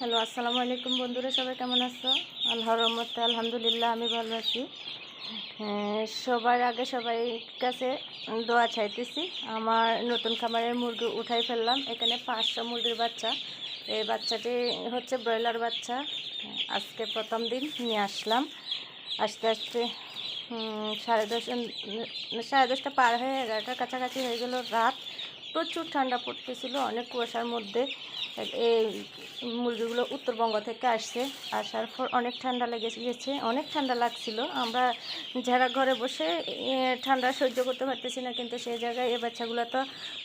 Hello আসসালামু আলাইকুম বন্ধুরা সবাই কেমন আছো? আল্লাহর রহমতে আলহামদুলিল্লাহ আমি ভালো আছি। হ্যাঁ, সবার আগে সবাই কাছে দোয়া চাইতেছি। আমার নতুন খামারের মুরগি উঠাই ফেললাম। এখানে পাঁচশো মুরগির বাচ্চা। এই বাচ্চাটি হচ্ছে ব্রয়লার বাচ্চা। আজকে প্রথম দিন নিয়ে আসলাম। আস্তে আস্তে সাড়ে দশ সাড়ে দশটা পার হয়ে এগারোটার কাছাকাছি হয়ে গেল রাত। প্রচুর ঠান্ডা পড়তেছিল অনেক কুয়াশার মধ্যে। এই মুরগিগুলো উত্তরবঙ্গ থেকে আসছে। আসার পর অনেক ঠান্ডা লেগে গেছে, অনেক ঠান্ডা লাগছিল। আমরা যারা ঘরে বসে ঠান্ডা সহ্য করতে পারতেছি না, কিন্তু সেই জায়গায় এই বাচ্চাগুলো তো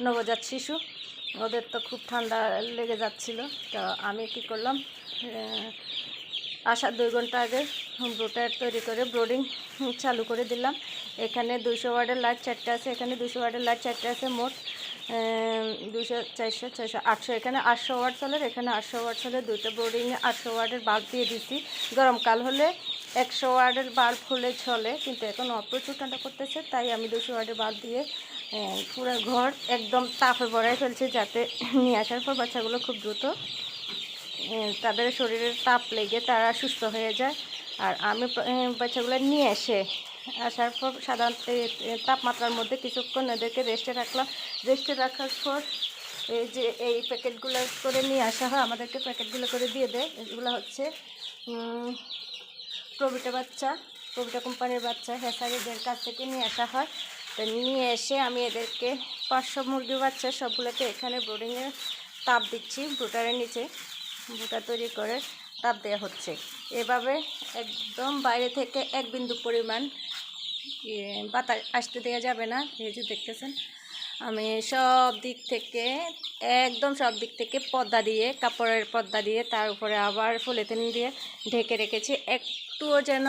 নবজাত শিশু, ওদের তো খুব ঠান্ডা লেগে যাচ্ছিল। তো আমি কি করলাম আসার দুই ঘণ্টা আগে ব্রোটার তৈরি করে, ব্রোডিং চালু করে দিলাম। এখানে দুশো ওয়ার্ডের লাইট চারটে আছে, এখানে দুশো ওয়ার্ডের লাইট চারটে আছে মোট। দুশো চারশো, ছয়শো, আটশো। এখানে আটশো ওয়ার্ড চলে, এখানে আটশো ওয়ার্ড চলে। দুটো বোর্ডিংয়ে আটশো ওয়ার্ডের বাল্ব দিয়ে দিছি। গরমকাল হলে একশো ওয়ার্ডের বাল্ব হলে চলে, কিন্তু এখন প্রচুর ঠান্ডা করতেছে, তাই আমি দুশো ওয়ার্ডের বাল্ব দিয়ে পুরো ঘর একদম তাপে ভরাই ফেলছি যাতে নিয়ে আসার পর বাচ্চাগুলো খুব দ্রুত তাদের শরীরের তাপ লেগে তারা সুস্থ হয়ে যায়। আর আমি বাচ্চাগুলো নিয়ে এসে আসার পর সাধারণত তাপমাত্রার মধ্যে কিছুক্ষণ এদেরকে রেস্টে রাখলাম। রেস্টে রাখার পর এই যে এই প্যাকেটগুলো করে নিয়ে আসা হয়, আমাদেরকে প্যাকেটগুলো করে দিয়ে দেয়। এগুলো হচ্ছে প্রবিটা বাচ্চা প্রবিটা কোম্পানির বাচ্চা হ্যাসারিদের কাছ থেকে নিয়ে আসা হয়। তো নিয়ে এসে আমি এদেরকে পাঁচশো মুরগি বাচ্চা সবগুলোকে এখানে ব্রোডিংয়ে তাপ দিচ্ছি, ব্রুটারের নিচে। ব্রুটার তৈরি করে তাপ দেওয়া হচ্ছে। এভাবে একদম বাইরে থেকে এক বিন্দু পরিমাণ বাতাস আসতে দেওয়া যাবে না। এই যে দেখতেছেন, আমি সব দিক থেকে, একদম সব দিক থেকে পর্দা দিয়ে, কাপড়ের পর্দা দিয়ে, তার উপরে আবার পলিথিন দিয়ে ঢেকে রেখেছি। একটুও যেন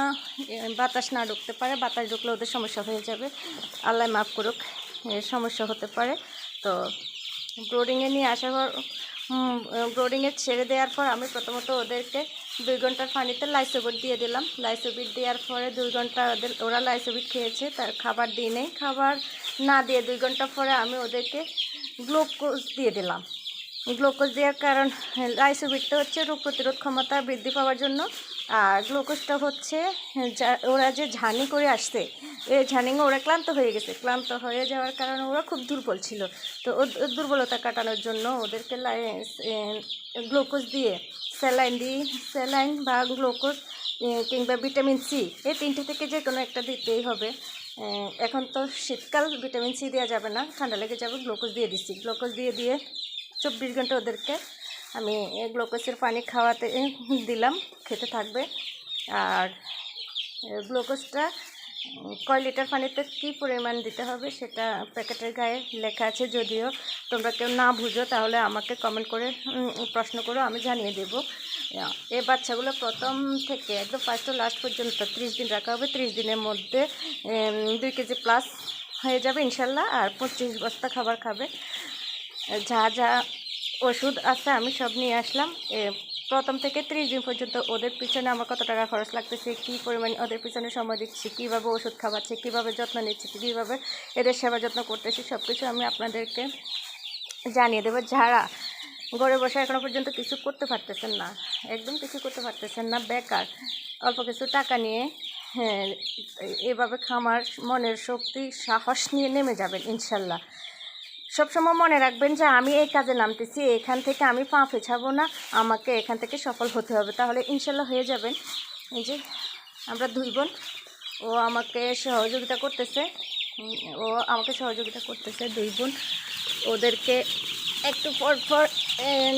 বাতাস না ঢুকতে পারে। বাতাস ঢুকলে ওদের সমস্যা হয়ে যাবে। আল্লাহ মাফ করুক সমস্যা হতে পারে। তো ব্রোডিংয়ে নিয়ে আসার পর ব্রোডিংয়ে ছেড়ে দেওয়ার পর আমি প্রথমত ওদেরকে দুই ঘণ্টার পানিতে লাইসোবিট দিয়ে দিলাম। লাইসোবিট দেওয়ার পরে দুই ঘণ্টা ওদের, ওরা লাইসোবিট খেয়েছে, তার খাবার দিই নেই। খাবার না দিয়ে দুই ঘণ্টা পরে আমি ওদেরকে গ্লুকোজ দিয়ে দিলাম। গ্লুকোজ দেওয়ার কারণ লাইসোবিটটা হচ্ছে রোগ প্রতিরোধ ক্ষমতা বৃদ্ধি পাওয়ার জন্য, আর গ্লুকোজটা হচ্ছে ওরা যে ঝানি করে আসছে, এই ঝানিংয়ে ওরা ক্লান্ত হয়ে গেছে। ক্লান্ত হয়ে যাওয়ার কারণে ওরা খুব দুর্বল ছিল। তো ওর দুর্বলতা কাটানোর জন্য ওদেরকে গ্লুকোজ দিয়ে স্যালাইন দিই। স্যালাইন বা গ্লুকোজ কিংবা ভিটামিন সি, এই তিনটে থেকে যে কোনো একটা দিতেই হবে। এখন তো শীতকাল, ভিটামিন সি দেওয়া যাবে না। ঠান্ডা লেগে যাবে, গ্লুকোজ দিয়ে দিচ্ছি। গ্লুকোজ দিয়ে দিয়ে চব্বিশ ঘণ্টা ওদেরকে আমি গ্লুকোজের পানি খাওয়াতে দিলাম, খেতে থাকবে। আর গ্লুকোজটা কয় লিটার পানিতে কী পরিমাণ দিতে হবে সেটা প্যাকেটের গায়ে লেখা আছে যদিও। তোমরা কেউ না বুঝো, তাহলে আমাকে কমেন্ট করে প্রশ্ন করো, আমি জানিয়ে দেবো। এই বাচ্চাগুলো প্রথম থেকে একদম ফার্স্ট লাস্ট পর্যন্ত ত্রিশ দিন রাখা হবে। ত্রিশ দিনের মধ্যে দুই কেজি প্লাস হয়ে যাবে ইনশাল্লাহ, আর পঁচিশ বস্তা খাবার খাবে। যা যা ওষুধ আছে আমি সব নিয়ে আসলাম। প্রথম থেকে ত্রিশ দিন পর্যন্ত ওদের পিছনে আমার কত টাকা খরচ লাগতেছে, কী পরিমাণ ওদের পিছনে সময় দিচ্ছি, কীভাবে ওষুধ খাওয়াচ্ছে, কীভাবে যত্ন নিচ্ছি, কীভাবে এদের সেবা যত্ন করতেছি সব কিছু আমি আপনাদেরকে জানিয়ে দেবো। যারা ঘরে বসে এখনও পর্যন্ত কিছু করতে পারতেছেন না, একদম কিছু করতে পারতেছেন না, বেকার, অল্প কিছু টাকা নিয়ে হ্যাঁ এভাবে খামার মনের শক্তি, সাহস নিয়ে নেমে যাবেন, ইনশাল্লাহ। সবসময় মনে রাখবেন যে আমি এই কাজে নামতেছি, এখান থেকে আমি পা ফেছাবো না, আমাকে এখান থেকে সফল হতে হবে। তাহলে ইনশাল্লাহ হয়ে যাবেন। এই যে, আমরা দুই বোন, ও আমাকে সহযোগিতা করতেছে ও আমাকে সহযোগিতা করতেছে, দুই বোন। ওদেরকে একটু পর পর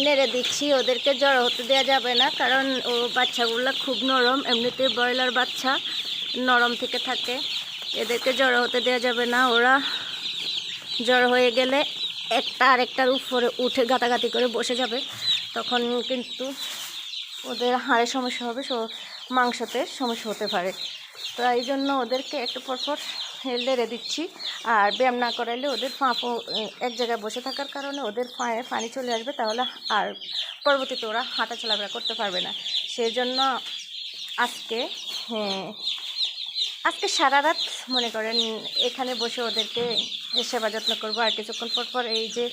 নেড়ে দিচ্ছি, ওদেরকে জড়ো হতে দেওয়া যাবে না, কারণ ও বাচ্চাগুলো খুব নরম এমনিতে ব্রয়লার বাচ্চা, নরম থেকে থাকে। এদেরকে জড়ো হতে দেওয়া যাবে না, ওরা জ্বর হয়ে গেলে একটা আরেকটার উপরে উঠে গাতাগাতি করে বসে যাবে। তখন কিন্তু ওদের হাড়ে সমস্যা হবে মাংসতে সমস্যা হতে পারে। তো এই জন্য ওদেরকে একটু পর পর লেড়ে দিচ্ছি। আর ব্যায়াম না করাইলে ওদের পাঁপও এক জায়গায় বসে থাকার কারণে ওদের পায়ে পানি চলে আসবে, তাহলে আর পরবর্তীতে ওরা হাঁটা চলাফেরা করতে পারবে না। সেই জন্য আজকে হ্যাঁ আজকে সারা রাত মনে করেন, এখানে বসে ওদেরকে সেবা যত্ন করব, আর কিছুক্ষণ পর পর এই যে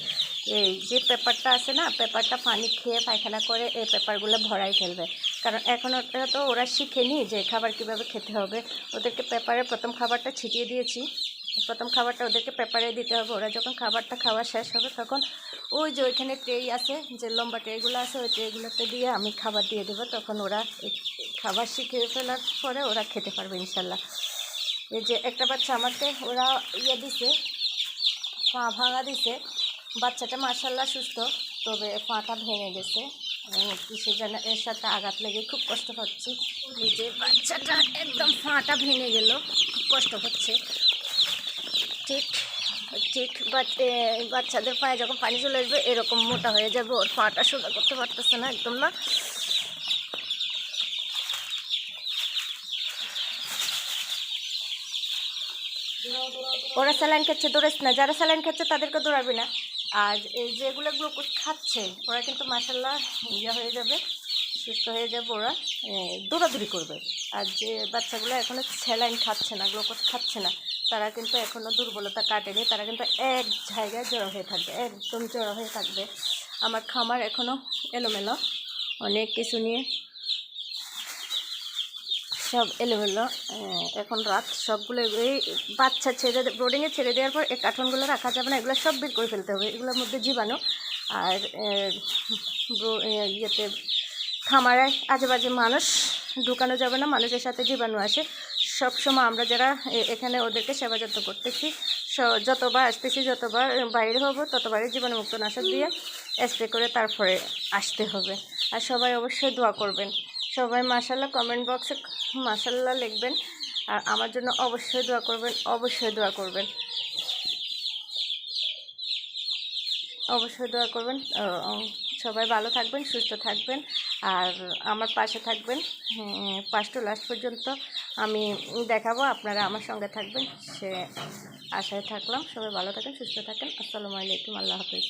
এই যে পেপারটা আছে না, পেপারটা পানি খেয়ে পায়খানা করে এই পেপারগুলো ভরাই ফেলবে। কারণ এখন তো, ওরা শিখেনি যে খাবার কীভাবে খেতে হবে। ওদেরকে পেপারে প্রথম খাবারটা ছিটিয়ে দিয়েছি। প্রথম খাবারটা ওদেরকে পেপারে দিতে হবে। ওরা যখন খাবারটা খাওয়া শেষ হবে, তখন ওই যে ওইখানে ট্রেই আছে, যে লম্বা ট্রেগুলো আছে, ওই ট্রেগুলোতে দিয়ে আমি খাবার দিয়ে দেবো। তখন ওরা খাবার শিখে ফেলার পরে ওরা খেতে পারবে ইনশাল্লাহ। এই যে একটা বাচ্চা আমাকে ওরা ইয়ে দিছে, পা ভাঙা দিছে। বাচ্চাটা মার্শাল্লাহ সুস্থ, তবে পাটা ভেঙে গেছে। কিসের যেন এর সাথে আঘাত লেগে খুব কষ্ট পাচ্ছি। যে বাচ্চাটা একদম পাটা ভেঙে গেল, খুব কষ্ট হচ্ছে। ঠিক ঠিক বাচ্চাদের পায়ে যখন পানি চলে আসবে, এরকম মোটা হয়ে যাবে, ওর পাটা সোজা করতে পারতেছে না, একদম না। ওরা স্যালাইন খাচ্ছে দৌড়াস না। যারা স্যালাইন খাচ্ছে, তাদেরকে দৌড়াবি না। আর এই যেগুলো গ্লুকোজ খাচ্ছে, ওরা কিন্তু মাসাল্লাহ ইয়ে হয়ে যাবে, সুস্থ হয়ে যাবে ওরা দৌড়াদৌড়ি করবে। আর যে বাচ্চাগুলো এখনও স্যালাইন খাচ্ছে না, গ্লুকোজ খাচ্ছে না তারা কিন্তু এখনও দুর্বলতা কাটেনি, তারা কিন্তু এক জায়গায় জড়ো হয়ে থাকবে, একদম জড়ো হয়ে থাকবে। আমার খামার এখনও এলোমেলো, অনেক কিছু নিয়ে সব এলোমেলো। এখন রাত সবগুলো, এই বাচ্চা ছেড়ে বোর্ডিংয়ে ছেড়ে দেওয়ার পর এই কার্টনগুলো রাখা যাবে না, এগুলো সব বের করে ফেলতে হবে, এগুলোর মধ্যে জীবাণু। আর ইয়েতে খামারে আজে বাজে মানুষ ঢুকানো যাবে না, মানুষের সাথে জীবাণু আসে। সবসময় আমরা যারা এখানে ওদেরকে সেবা যত্ন করতেছি। যতবার আসতেছি, যতবার বাইরে হব, ততবারই জীবাণুমুক্ত নাশক দিয়ে স্প্রে করে তারপরে আসতে হবে। আর সবাই অবশ্যই দোয়া করবেন। সবাই মাসাল্লাহ কমেন্ট বক্সে মাসাল্লাহ লিখবেন। আর আমার জন্য অবশ্যই দোয়া করবেন, অবশ্যই দোয়া করবেন। অবশ্যই দোয়া করবেন। সবাই ভালো থাকবেন, সুস্থ থাকবেন। আর আমার পাশে থাকবেন ফার্স্ট টু লাস্ট পর্যন্ত আমি দেখাবো, আপনারা আমার সঙ্গে থাকবেন। সে আশায় থাকলাম। সবাই ভালো থাকেন, সুস্থ থাকেন। আসসালামু আলাইকুম, আল্লাহ হাফিজ।